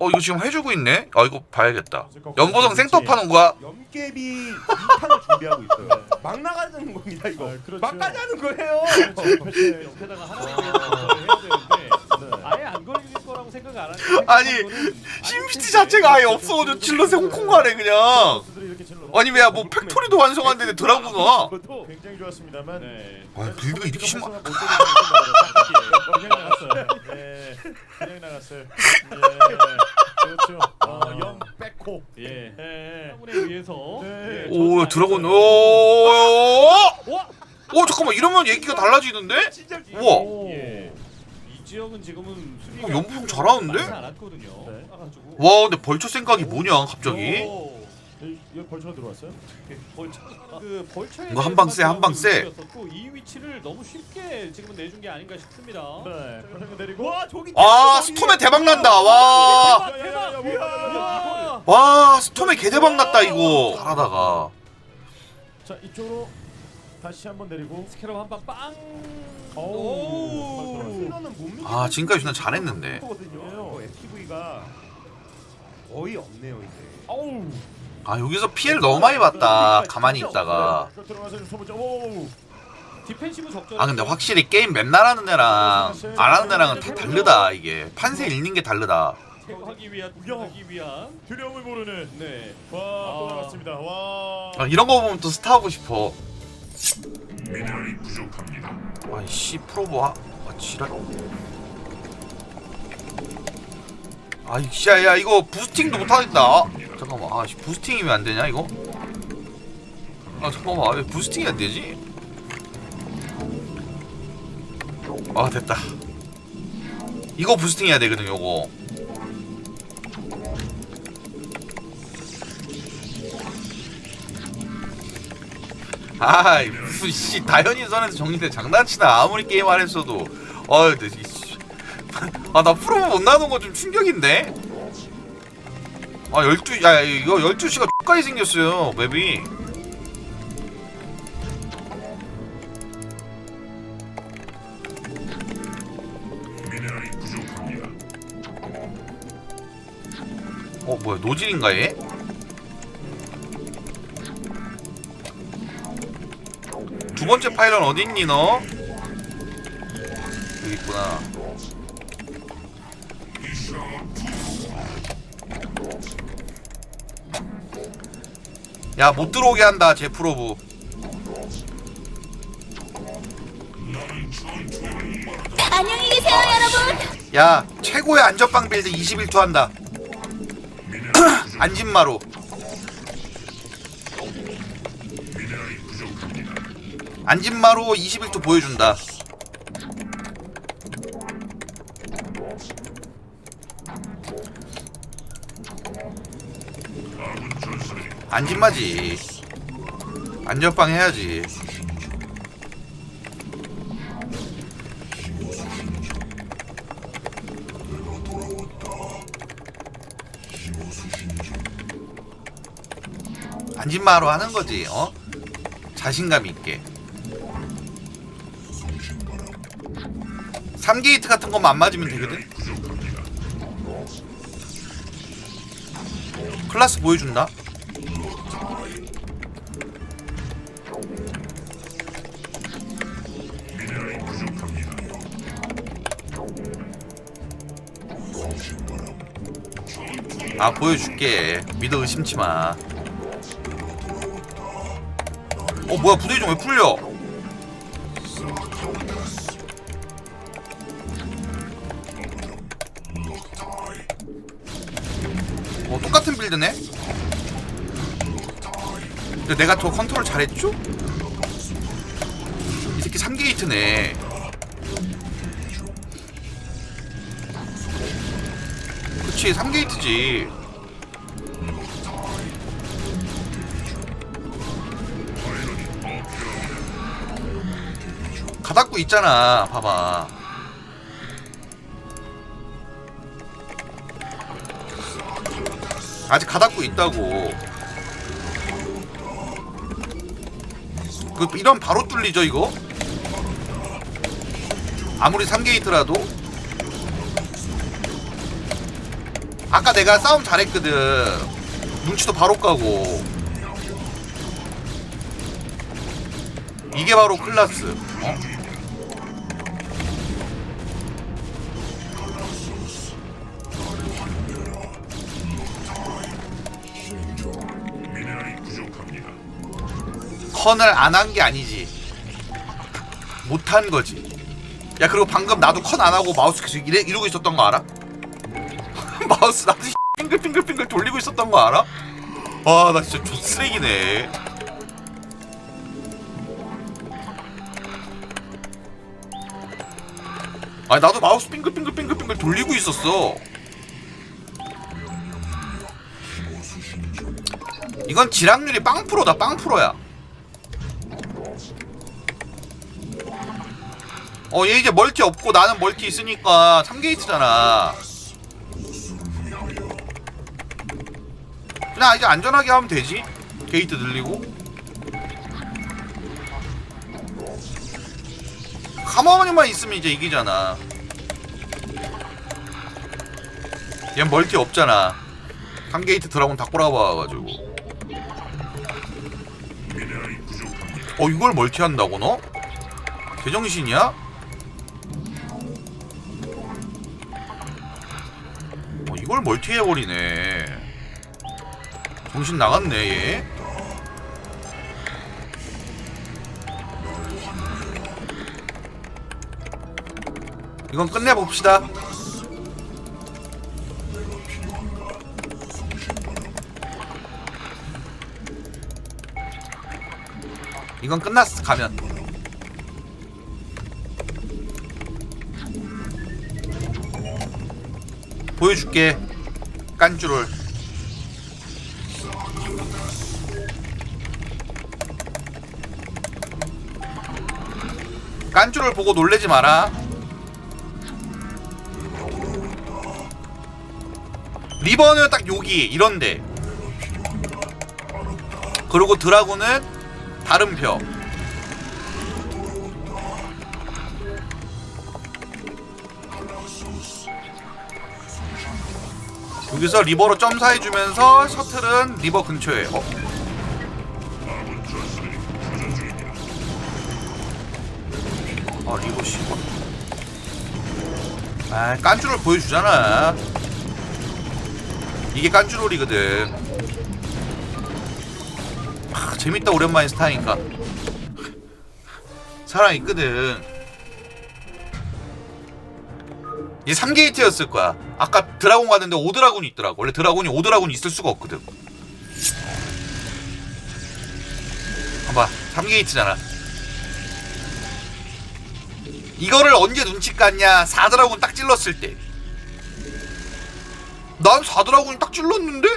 어 이거 지금 해주고 있네? 아 이거 봐야겠다 연보성 생톱하는 거야? 염깨비 2탄을 준비하고 있어요. 막 나가는 겁니다 이거. 아, 그렇죠. 막 가자는 거예요. 패치 옆에다가 하나 해야 되는데 아예 안 걸릴 거라고 생각 안 하는 아니, 심시티 자체가 아예 없어가지고 질럿에 홍콩 가네 그냥 아니 왜야 뭐 팩토리도 완성한데 드라군아 그것도 굉장히 좋았습니다만 네. 아 빌드가 이렇게 심하 못 때리고 그냥 나갔어요. 네, 그냥 나갔어요. 예, 그렇죠. 어, 영 백호. 예. 예. 한분에 의해서 네. 예, 오 드라군 오오 와! 잠깐만 이러면 얘기가 달라지는데? 진짜 우와 오. 예. 이 지역은 지금은 수비가 어, 연보성 잘하는데? 많지 않았거든요. 네. 와 근데 벌초 생각이 뭐냐 갑자기 오. 이- 이거 벌처가 들어왔어요? 벌처 그 벌처에 이거 한방 쎄, 한방 쎄. 이 위치를 너무 쉽게 지금은 내준 게 아닌가 싶습니다. 네. 벌처 내리고. 와 저기 아 스톰에 대박 난다 와. 대박, 야, 야, 야, 야, 대박! 와. 와! 와 스톰에 개대박 났다 이거 잘하다가 자 이쪽으로 다시 한번 내리고. 스캐럽 한방 빵. 오. 훈련은 못 믿는 아, 지금까지 훈련 잘했는데. 거거든요. FTV가 거의 없네요 이제. 어우. 아 여기서 피해를 너무 많이 봤다. 가만히 있다가. 아 근데 확실히 게임 맨날 하는 애랑 안 하는 애랑은 다 다르다 이게. 판세 읽는 게 다르다. 아, 이런 거 보면 또 스타 하고 싶어. 아이씨 프로보 하... 아 지랄 아이씨 야 이거 부스팅도 못하겠다. 아, 잠깐만 아 씨, 부스팅이면 안 되냐 이거? 아 잠깐만 왜 부스팅이 안 되지? 아 됐다. 이거 부스팅 해야 되거든 요거. 아이 씨 다현이 선에서 정리돼. 장난치나 아무리 게임 안 했어도. 어이 아 나 프로모 못 나눈 거좀 충격인데 아 12, 야 이거 12시가 X까지 생겼어요 맵이 어 뭐야 노질인가 얘? 두 번째 파일럿 어딨니 너? 여기 있구나 야 못 들어오게 한다 제프로브. 안녕히 계세요, 여러분. 야 최고의 안전빵 빌드 21투 한다. 안진마로. 안진마로 21투 보여준다 안진마지. 안전빵 해야지. 안진마로 하는 거지 어? 자신감 있게. 3게이트 같은 것만 안 맞으면 되거든? 클라스 보여준다 아 보여줄게 믿어 의심치 마. 어 뭐야 부대이 좀왜 풀려? 어 똑같은 빌드네? 근데 내가 더 컨트롤 잘했죠? 이 새끼 3게이트네. 그치 3게이트지. 가닥고 있잖아 봐봐. 아직 가닥고 있다고 그 이런 바로 뚫리죠 이거? 아무리 3게이트라도 아까 내가 싸움 잘했거든 눈치도 바로 까고 이게 바로 클라스 어? 컨을 안 한 게 아니지. 못 한 거지. 야 그리고 방금 나도 컨 안 하고 마우스 계속 이래, 이러고 있었던 거 알아? 마우스 나도 빙글빙글빙글 돌리고 있었던 거 알아? 와 나 진짜 족쓰레기네. 아니 나도 마우스 빙글빙글빙글빙글 돌리고 있었어. 이건 지락률이 빵프로다 빵프로야 어 얘 이제 멀티 없고 나는 멀티 있으니까 3게이트잖아. 그냥 이제 안전하게 하면 되지. 게이트 늘리고. 가만히만 있으면 이제 이기잖아. 얘 멀티 없잖아. 3게이트 드라곤 다 꼬라박아가지고. 어 이걸 멀티한다고 너? 제정신이야? 이걸 멀티해버리네. 정신 나갔네 얘. 이건 끝내봅시다. 이건 끝났어 가면 보여줄게. 깐줄을 깐줄을 보고 놀래지 마라. 리버는 딱 여기 이런데. 그리고 드라군은 다른 표 여기서 리버로 점사해주면서 셔틀은 리버 근처에 어? 아 리버 씨발. 아 깐줄을 보여주잖아. 이게 깐줄롤이거든. 아, 재밌다 오랜만에 스타니까. 살아있거든 이게 3게이트였을 거야. 아까 드라곤 갔는데 5드라곤이 있더라고. 원래 드라곤이 5드라곤이 있을 수가 없거든. 봐봐 3게이트잖아. 이거를 언제 눈치 깠냐? 4드라곤 딱 찔렀을 때 난 4드라곤이 딱 찔렀는데?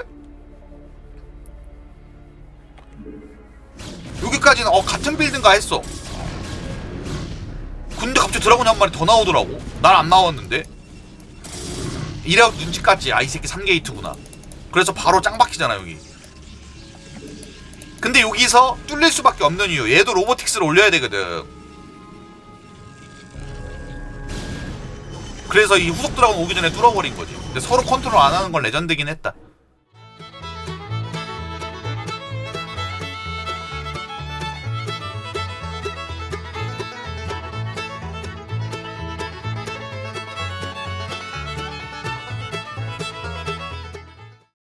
여기까지는 어 같은 빌드인가 했어. 근데 갑자기 드라곤이 한 마리 더 나오더라고. 난 안 나왔는데 이래갖고 눈치 깠지 아 이 새끼 3게이트구나. 그래서 바로 짱 박히잖아 여기. 근데 여기서 뚫릴 수밖에 없는 이유 얘도 로보틱스를 올려야 되거든. 그래서 이 후속 드라곤 오기 전에 뚫어버린 거지. 근데 서로 컨트롤 안 하는 건 레전드긴 했다